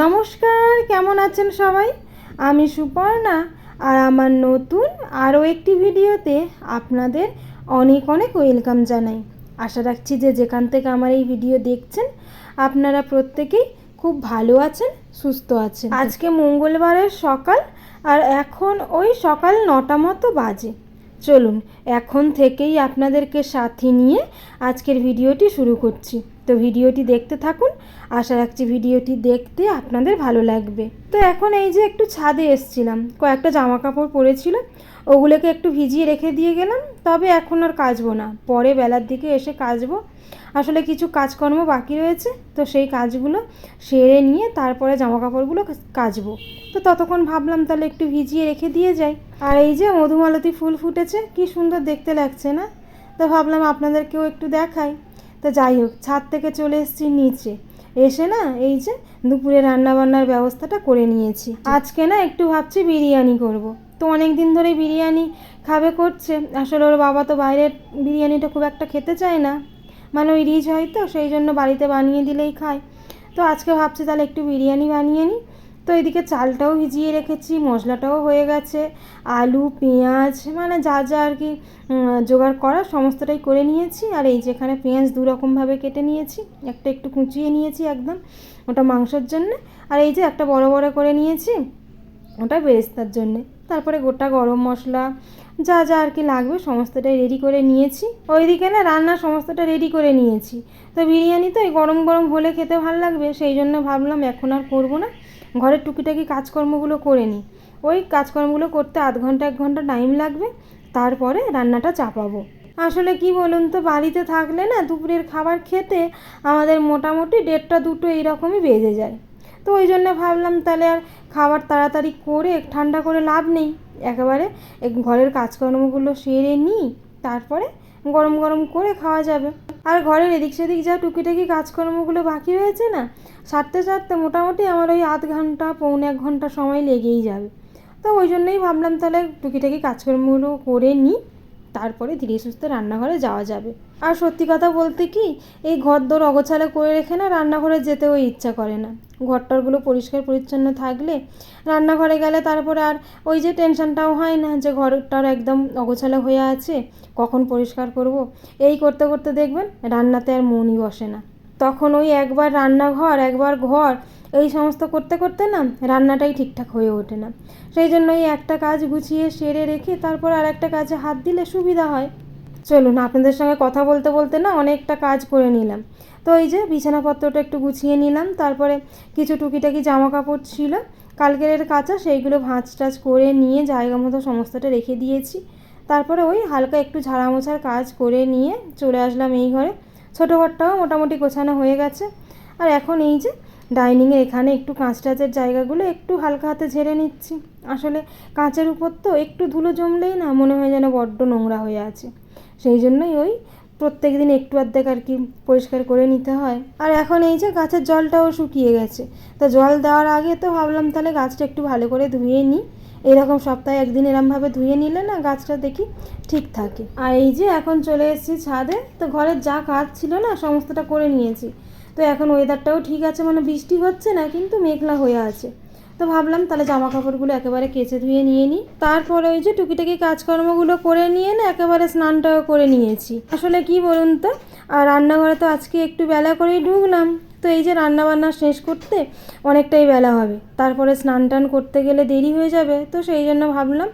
নমস্কার, কেমন আছেন সবাই? আমি সুপর্ণা আর আমার নতুন আরও একটি ভিডিওতে আপনাদের অনেক অনেক ওয়েলকাম জানাই। আশা রাখছি যে যেখান থেকে আমার এই ভিডিও দেখছেন, আপনারা প্রত্যেকেই খুব ভালো আছেন, সুস্থ আছেন। আজকে মঙ্গলবারের সকাল আর এখন ওই সকাল নটা মতো বাজে। চলুন, এখন থেকেই আপনাদেরকে সাথে নিয়ে আজকের ভিডিওটি শুরু করছি। তো ভিডিওটি দেখতে থাকুন। আশা রাখছি ভিডিওটি দেখতে আপনাদের ভালো লাগবে। তো এখন এই যে একটু ছাদে এসছিলাম, কয়েকটা জামা কাপড় পরেছিল ওগুলোকে একটু ভিজিয়ে রেখে দিয়ে গেলাম, তবে এখন আর কাচবো না। পরে বেলার দিকে এসে কাচবো। আসলে কিছু কাজকর্ম বাকি রয়েছে, তো সেই কাজগুলো সেরে নিয়ে তারপরে জামা কাপড়গুলো কাচবো। তো ততক্ষণ ভাবলাম তাহলে একটু ভিজিয়ে রেখে দিয়ে যাই। আর এই যে মধুমালতী ফুল ফুটেছে, কি সুন্দর দেখতে লাগছে না? তো ভাবলাম আপনাদেরকেও একটু দেখাই। তো যাই হোক, ছাদ থেকে চলে এসেছি নিচে। এসে না এই যে দুপুরে রান্না বান্নার ব্যবস্থাটা করে নিয়েছি। আজকে না একটু ভাবছি বিরিয়ানি করব। তো অনেক দিন ধরে বিরিয়ানি খাবে করছে। আসলে ওর বাবা তো বাইরের বিরিয়ানিটা খুব একটা খেতে চায় না। মানে ওই রিচ হয় তো, সেই জন্য বাড়িতে বানিয়ে দিলেই খায়। তো আজকে ভাবছি তাহলে একটু বিরিয়ানি বানিয়ে নিই। তো এদিকে চালটাও ভিজিয়ে রেখেছি, মশলাটাও হয়ে গেছে, আলু, পেঁয়াজ মানে যা যা আর কি জোগাড় করা সমস্তটাই করে নিয়েছি। আর এই যেখানে পেঁয়াজ দু রকমভাবে কেটে নিয়েছি, একটা একটু কুচিয়ে নিয়েছি একদম, ওটা মাংসের জন্যে। আর এই যে একটা বড় বড় করে নিয়েছি, ওটা বেরেস্তার জন্যে। তারপরে গোটা গরম মশলা, যা যা আর কি লাগবে সমস্তটাই রেডি করে নিয়েছি। ওইদিকে না রান্না সমস্তটা রেডি করে নিয়েছি। তো বিরিয়ানি তো এই গরম গরম হলে খেতে ভালো লাগবে, সেই জন্য ভাবলাম এখন আর করব না। ঘরের টুকিটাকি কাজকর্মগুলো করে নিই। ওই কাজকর্মগুলো করতে আধ ঘণ্টা, এক ঘণ্টা টাইম লাগবে, তারপরে রান্নাটা চাপাবো। আসলে কি বলুন তো, বাড়িতে থাকলে না দুপুরের খাবার খেতে আমাদের মোটামুটি দেড়টা দুটো এইরকমই বেজে যায়। তো ওই জন্য ভাবলাম তাহলে আর খাবার তাড়াতাড়ি করে ঠান্ডা করে লাভ নেই। একেবারে ঘরের কাজকর্মগুলো সেরে নিই, তারপরে গরম গরম করে খাওয়া যাবে। আর ঘরের এদিক সেদিক যা টুকিটাকি কাজকর্মগুলো বাকি রয়েছে না, সারতে সারতে মোটামুটি আমার ওই আধ ঘণ্টা, পৌনে এক ঘণ্টা সময় লেগেই যাবে। তো ওই জন্যই ভাবলাম তাহলে টুকিটাকি কাজকর্মগুলো করে নিই। তারপরে ধীরে সুস্থে রান্নাঘরে যাওয়া যাবে। আর সত্যি কথা বলতে কি, এই ঘর দোর অগোছালে করে রেখে না রান্নাঘরে যেতেও ইচ্ছা করে না। ঘরটরগুলো পরিষ্কার পরিচ্ছন্ন থাকলে রান্নাঘরে গেলে তারপরে আর ওই যে টেনশনটাও হয় না যে ঘরটার একদম অগোছালো হয়ে আছে, কখন পরিষ্কার করব? এই করতে করতে দেখবেন রান্নাতে আর মনই বসে না। তখন ওই একবার রান্নাঘর, একবার ঘর, এই সমস্ত করতে করতে না রান্নাটাই ঠিকঠাক হয়ে ওঠে না। সেই জন্য এই একটা কাজ গুছিয়ে, সেরে রেখে তারপর আর একটা কাজে হাত দিলে সুবিধা হয়। চলুন, আপনাদের সঙ্গে কথা বলতে বলতে না অনেকটা কাজ করে নিলাম। তো এই যে বিছানাপত্রটা একটু গুছিয়ে নিলাম, তারপরে কিছু টুকিটাকি জামা কাপড় ছিল, কালকের কাঁচা সেইগুলো ভাঁজ টাজ করে নিয়ে জায়গা মতো সমস্তটা রেখে দিয়েছি। তারপরে ওই হালকা একটু ঝাড়া মোছার কাজ করে নিয়ে চলে আসলাম এই ঘরে। ছোটো ঘরটাও মোটামুটি গোছানো হয়ে গেছে। আর এখন এই যে ডাইনিংয়ে এখানে একটু কাঁচ টাচের জায়গাগুলো একটু হালকা হাতে ঝেড়ে নিচ্ছি। আসলে কাঁচের উপর তো একটু ধুলো জমলেই না, মনে হয় যেন বড্ড নোংরা হয়ে আছে। সেই জন্যই ওই প্রত্যেক দিন একটু অর্ধেক আর কি পরিষ্কার করে নিতে হয়। আর এখন এই যে গাছের জলটাও শুকিয়ে গেছে। তা জল দেওয়ার আগে তো ভাবলাম তাহলে গাছটা একটু ভালো করে ধুয়ে নিই। এরকম সপ্তাহে একদিন এরমভাবে ধুয়ে নিলে না গাছটা দেখি ঠিক থাকে। আর এই যে এখন চলে এসেছি ছাদে, তো ঘরের যা কাজ ছিল না সমস্তটা করে নিয়েছি। তো এখন ওয়েদারটাও ঠিক আছে মানে বৃষ্টি হচ্ছে না, কিন্তু মেঘলা হয়ে আছে। তো ভাবলাম তাহলে জামা কাপড়গুলো একেবারে কেচে ধুয়ে নিয়ে নিই। তারপরে ওই যে টুকিটাকি কাজকর্মগুলো করে নিয়ে না একেবারে স্নানটাও করে নিয়েছি। আসলে কি বলুন তো? আর রান্নাঘরে তো আজকে একটু বেলা করেই ঢুকলাম। তো এই যে রান্না বান্না শেষ করতে অনেকটাই বেলা হবে। তারপরে স্নান টান করতে গেলে দেরি হয়ে যাবে। তো সেই জন্য ভাবলাম,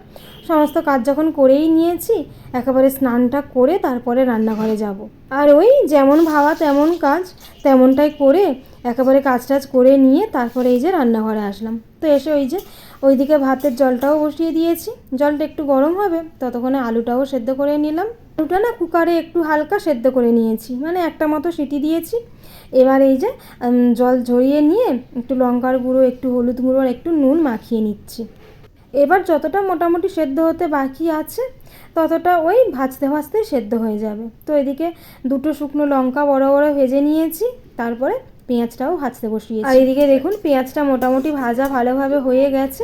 সমস্ত কাজ যখন করেই নিয়েছি, একেবারে স্নানটা করে তারপরে রান্নাঘরে যাব। আর ওই যেমন ভাবা তেমন কাজ, তেমনটাই করে একেবারে কাজ টাজ করে নিয়ে তারপরে এই যে রান্নাঘরে আসলাম। তো এসে ওই যে ওইদিকে ভাতের জলটাও বসিয়ে দিয়েছি। জলটা একটু গরম হবে, ততক্ষণে আলুটাও সেদ্ধ করে নিলাম। আলুটা না কুকারে একটু হালকা সেদ্ধ করে নিয়েছি। মানে একটা মতো সিটি দিয়েছি। এবার এই যে জল ঝরিয়ে নিয়ে একটু লঙ্কার গুঁড়ো, একটু হলুদ গুঁড়ো আর একটু নুন মাখিয়ে নিচ্ছি। এবার যতটা মোটামুটি সেদ্ধ হতে বাকি আছে, ততটা ওই ভাজতে ভাজতে সেদ্ধ হয়ে যাবে। তো এদিকে দুটো শুকনো লঙ্কা বড় বড় ভেজে নিয়েছি, তারপরে পেঁয়াজটাও ভাজতে বসিয়েছি। আর এদিকে দেখুন, পেঁয়াজটা মোটামুটি ভাজা ভালোভাবে হয়ে গেছে,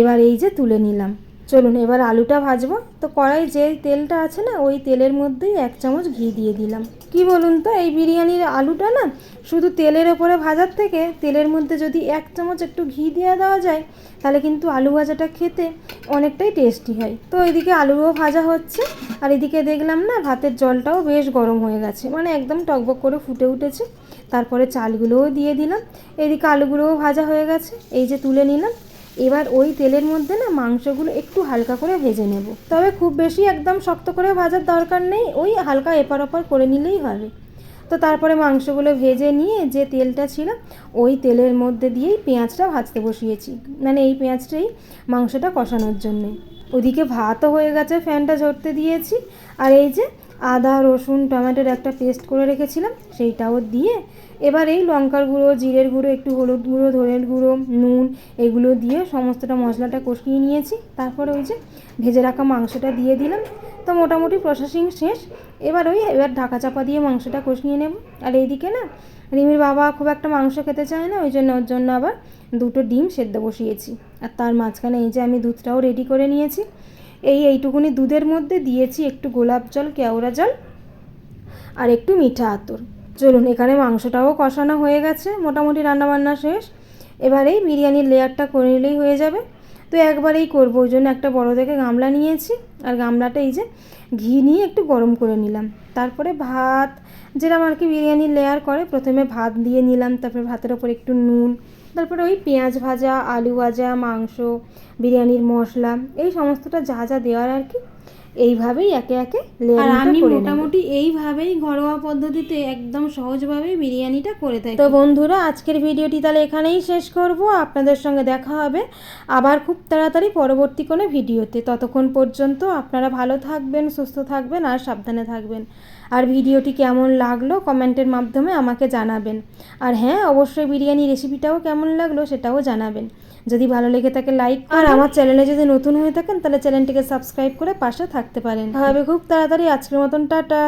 এবার এই যে তুলে নিলাম। চলুন, এবার আলুটা ভাজবো। তো কড়াই যে তেলটা আছে না, ওই তেলের মধ্যেই এক চামচ ঘি দিয়ে দিলাম। কি বলুন তো, এই বিরিয়ানির আলুটা না শুধু তেলের ওপরে ভাজার থেকে তেলের মধ্যে যদি এক চামচ একটু ঘি দিয়ে দেওয়া যায়, তাহলে কিন্তু আলু ভাজাটা খেতে অনেকটাই টেস্টি হয়। তো এদিকে আলুও ভাজা হচ্ছে, আর এদিকে দেখলাম না ভাতের জলটাও বেশ গরম হয়ে গেছে মানে একদম টকবক করে ফুটে উঠেছে। তারপরে চালগুলোও দিয়ে দিলাম, এদিকে আলুগুলোও ভাজা হয়ে গেছে, এই যে তুলে নিলাম এবার ওই তেলের মধ্যে না মাংসগুলো একটু হালকা করে ভেজে নেব। তবে খুব বেশি একদম শক্ত করে ভাজার দরকার নেই, ওই হালকা এপার ওপার করে নিলেই হবে। তো তারপরে মাংসগুলো ভেজে নিয়ে যে তেলটা ছিল, ওই তেলের মধ্যে দিয়েই পেঁয়াজটা ভাজতে বসিয়েছি। মানে এই পেঁয়াজটাই মাংসটা কষানোর জন্যে। ওদিকে ভাতও হয়ে গেছে, ফ্যানটা ঝরতে দিয়েছি। আর এই যে আদা, রসুন, টমেটোর একটা পেস্ট করে রেখেছিলাম, সেইটাও দিয়ে এবার এই লঙ্কার গুঁড়ো, জিরের গুঁড়ো, একটু হলুদ গুঁড়ো, ধনের গুঁড়ো, নুন, এগুলো দিয়ে সমস্তটা মশলাটা কষিয়ে নিয়েছি। তারপরে ওই যে ভেজে রাখা মাংসটা দিয়ে দিলাম। তো মোটামুটি প্রসেসিং শেষ। এবার ওই এবার ঢাকা চাপা দিয়ে মাংসটা কষিয়ে নেব। আর এইদিকে না, রিমির বাবা খুব একটা মাংস খেতে চায় না, ওই জন্য ওর জন্য আবার দুটো ডিম সেদ্ধ বসিয়েছি। আর তার মাঝখানে এই যে আমি দুধটাও রেডি করে নিয়েছি। এই এইটুকুনি দুধের মধ্যে দিয়েছি একটু গোলাপ জল, কেওড়া জল আর একটু মিঠা আতর। চলুন, এখানে মাংসটাও কষানো হয়ে গেছে, মোটামুটি রান্নাবান্না শেষ। এবার এই বিরিয়ানির লেয়ারটা করে নিলেই হয়ে যাবে। তো একবারেই করব, ওই জন্য একটা বড় দেখে গামলা নিয়েছি। আর গামলাটা এই যে ঘি নিয়ে একটু গরম করে নিলাম। তারপরে ভাত যেরকম আর কি বিরিয়ানি লেয়ার করে, প্রথমে ভাত দিয়ে নিলাম, তারপরে ভাতের ওপর একটু নুন, তারপরে ওই পেঁয়াজ ভাজা, আলু ভাজা, মাংস, বিরিয়ানির মশলা, এই সমস্তটা যা যা দেওয়ার আর কি। এইভাবেই একে একে আর আমি মোটামুটি এইভাবেই ঘরোয়া পদ্ধতিতে একদম সহজভাবেই বিরিয়ানিটা করে থাকি। তো বন্ধুরা আজকের ভিডিওটি তাহলে এখানেই শেষ করব। আপনাদের সঙ্গে দেখা হবে আবার খুব তাড়াতাড়ি পরবর্তী কোনো ভিডিওতে। ততক্ষণ পর্যন্ত আপনারা ভালো থাকবেন সুস্থ থাকবেন আর সাবধানে থাকবেন। আর ভিডিওটি কেমন লাগল কমেন্টের মাধ্যমে আমাকে জানাবেন। আর হ্যাঁ অবশ্যই বিরিয়ানি রেসিপিটাও কেমন লাগল সেটাও জানাবেন। যদি ভালো লেগে থাকে লাইক আর আমার চ্যানেলে যদি নতুন হয়ে থাকেন তাহলে চ্যানেলটিকে সাবস্ক্রাইব করে পাশে থাকতে পারেন। হবে খুব তাড়াতাড়ি আজকের মতন টাটা।